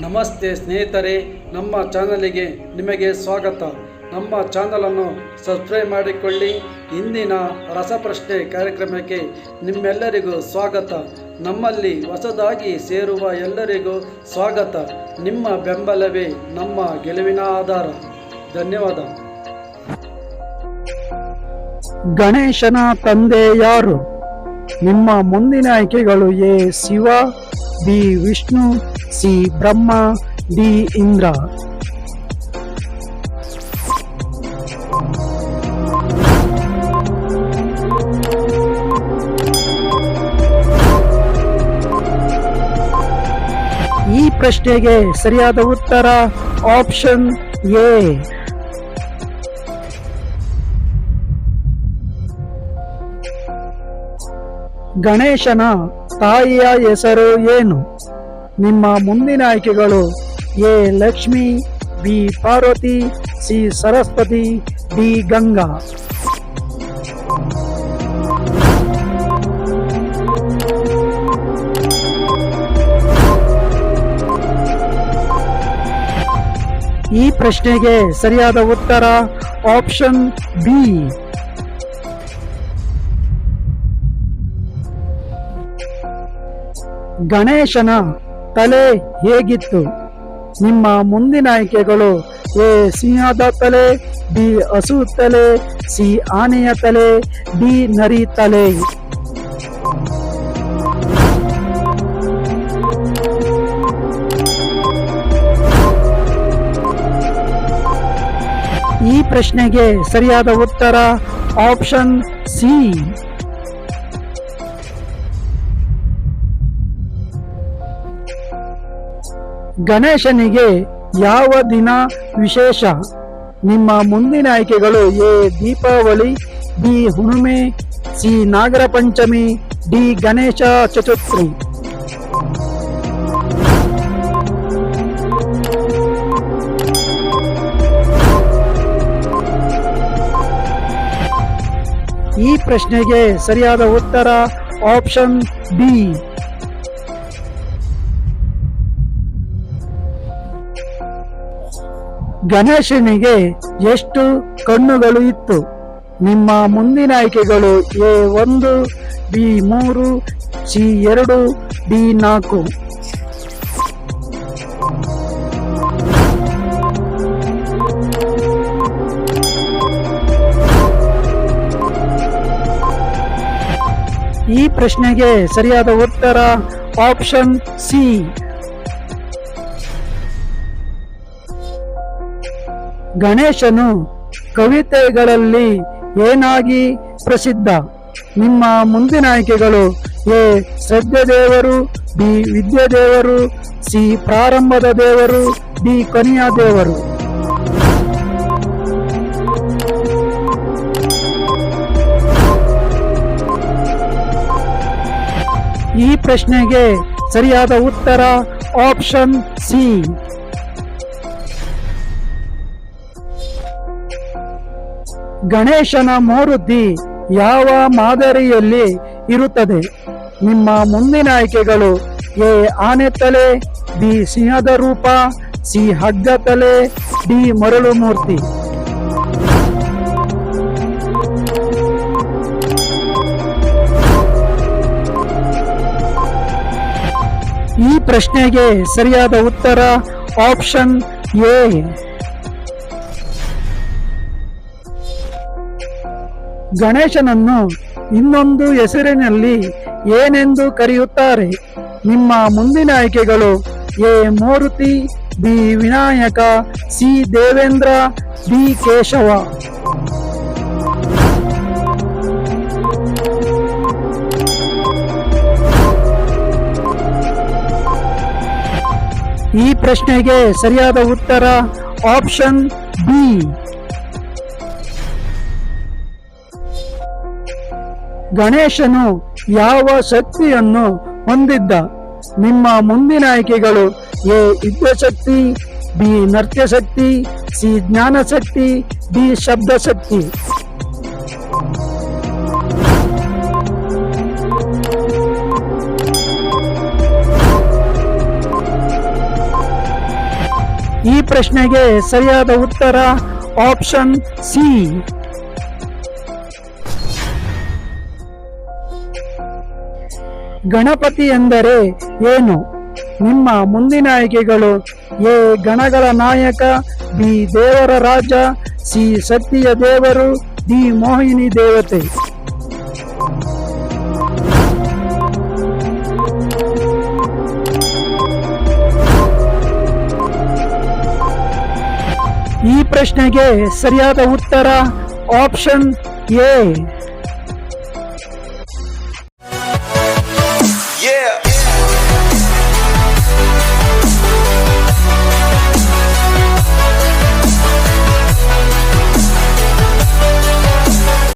ನಮಸ್ತೆ ಸ್ನೇಹಿತರೆ, ನಮ್ಮ ಚಾನಲಿಗೆ ನಿಮಗೆ ಸ್ವಾಗತ. ನಮ್ಮ ಚಾನಲನ್ನು ಸಬ್ಸ್ಕ್ರೈಬ್ ಮಾಡಿಕೊಳ್ಳಿ. ಇಂದಿನ ರಸಪ್ರಶ್ನೆ ಕಾರ್ಯಕ್ರಮಕ್ಕೆ ನಿಮ್ಮೆಲ್ಲರಿಗೂ ಸ್ವಾಗತ. ನಮ್ಮಲ್ಲಿ ಹೊಸದಾಗಿ ಸೇರುವ ಎಲ್ಲರಿಗೂ ಸ್ವಾಗತ. ನಿಮ್ಮ ಬೆಂಬಲವೇ ನಮ್ಮ ಗೆಲುವಿನ ಆಧಾರ. ಧನ್ಯವಾದ. ಗಣೇಶನ ತಂದೆ ಯಾರು? ನಿಮ್ಮ ಮುಂದಿನ ಆಯ್ಕೆಗಳು A Shiva B Vishnu C Brahma D Indra. ಈ ಪ್ರಶ್ನೆಗೆ ಸರಿಯಾದ ಉತ್ತರ ಆಪ್ಷನ್ ಎ. ಗಣೇಶನ ತಾಯಿಯ ಹೆಸರು ಏನು? ನಿಮ್ಮ ಮುಂದಿನ ಆಯ್ಕೆಗಳು A. Lakshmi, B. Parvati, C. Saraswati, D. Ganga. ಈ ಪ್ರಶ್ನೆಗೆ ಸರಿಯಾದ ಉತ್ತರ ಆಪ್ಷನ್ ಬಿ. ಗಣೇಶನ ತಲೆ ಹೇಗಿತ್ತು? ನಿಮ್ಮ ಮುಂದಿನ ಆಯ್ಕೆಗಳು ಎ. ಸಿಂಹದ ತಲೆ, ಬಿ. ಹಸು ತಲೆ, ಸಿ. ಆನೆಯ ತಲೆ, ಡಿ. ನರಿ ತಲೆ. ಈ ಪ್ರಶ್ನೆಗೆ ಸರಿಯಾದ ಉತ್ತರ ಆಪ್ಷನ್ ಸಿ. ಗಣೇಶನಿಗೆ ಯಾವ ದಿನ ವಿಶೇಷ? ನಿಮ್ಮ ಮುಂದಿನ ಆಯ್ಕೆಗಳು A. Deepavali, B. Hunnime C. Nagara Panchami, D. Ganesha Chaturthi. ಈ ಪ್ರಶ್ನೆಗೆ ಸರಿಯಾದ ಉತ್ತರ ಆಪ್ಷನ್ ಬಿ. ಗಣೇಶನಿಗೆ ಎಷ್ಟು ಕಣ್ಣುಗಳು ಇತ್ತು? ನಿಮ್ಮ ಮುಂದಿನ ಆಯ್ಕೆಗಳು ಎ ಒಂದು, ಬಿ ಮೂರು, ಸಿ ಎರಡು, ಡಿ ನಾಲ್ಕು. ಈ ಪ್ರಶ್ನೆಗೆ ಸರಿಯಾದ ಉತ್ತರ ಆಪ್ಷನ್ ಸಿ. ಗಣೇಶನು ಕವಿತೆಗಳಲ್ಲಿ ಏನಾಗಿ ಪ್ರಸಿದ್ಧ? ನಿಮ್ಮ ಮುಂದಿನ ಆಯ್ಕೆಗಳು ಎ. ಶ್ರದ್ಧೆ ದೇವರು ಬಿ. ವಿದ್ಯೆ ದೇವರು ಸಿ. ಪ್ರಾರಂಭದ ದೇವರು, ಡಿ. ಕೊನೆಯ ದೇವರು. ಈ ಪ್ರಶ್ನೆಗೆ ಸರಿಯಾದ ಉತ್ತರ ಆಪ್ಷನ್ ಸಿ. ಗಣೇಶನ ಮೂರ್ತಿ ಯಾವ ಮಾದರಿಯಲ್ಲಿ ಇರುತ್ತದೆ? ನಿಮ್ಮ ಮುಂದಿನ ಆಯ್ಕೆಗಳು ಎ. ಆನೆ ತಲೆ ಬಿ. ಸಿಂಹದ ರೂಪ, ಸಿ. ಹಗ್ಗ ತಲೆ ಡಿ. ಮರಳು ಮೂರ್ತಿ ಈ ಪ್ರಶ್ನೆಗೆ ಸರಿಯಾದ ಉತ್ತರ ಆಪ್ಷನ್ ಎ. ಗಣೇಶನನ್ನು ಇನ್ನೊಂದು ಹೆಸರಿನಲ್ಲಿ ಏನೆಂದು ಕರೆಯುತ್ತಾರೆ? ನಿಮ್ಮ ಮುಂದಿನ ಆಯ್ಕೆಗಳು A. Murthy, B. Vinayaka, C. Devendra, D. Keshava. ಈ ಪ್ರಶ್ನೆಗೆ ಸರಿಯಾದ ಉತ್ತರ ಆಪ್ಷನ್ ಬಿ. ಗಣೇಶನು ಯಾವ ಶಕ್ತಿಯನ್ನು ಹೊಂದಿದ್ದ? ನಿಮ್ಮ ಮುಂದಿನ ಆಯ್ಕೆಗಳು ಎ ಯುದ್ಧಶಕ್ತಿ ಬಿ ನೃತ್ಯ ಶಕ್ತಿ ಸಿ ಜ್ಞಾನ ಶಕ್ತಿ ಡಿ ಶಬ್ದ ಶಕ್ತಿ ಈ ಪ್ರಶ್ನೆಗೆ ಸರಿಯಾದ ಉತ್ತರ ಆಪ್ಷನ್ ಸಿ. ಗಣಪತಿ ಎಂದರೆ ಏನು? ನಿಮ್ಮ ಮುಂದಿನ ಆಯ್ಕೆಗಳು ಎ. ಗಣಗಳ ನಾಯಕ, ಬಿ. ದೇವರ ರಾಜ, ಸಿ. ಸತ್ಯ ದೇವರು, ಡಿ. ಮೋಹಿನಿ ದೇವತೆ. ಈ ಪ್ರಶ್ನೆಗೆ ಸರಿಯಾದ ಉತ್ತರ ಆಪ್ಷನ್ ಎ.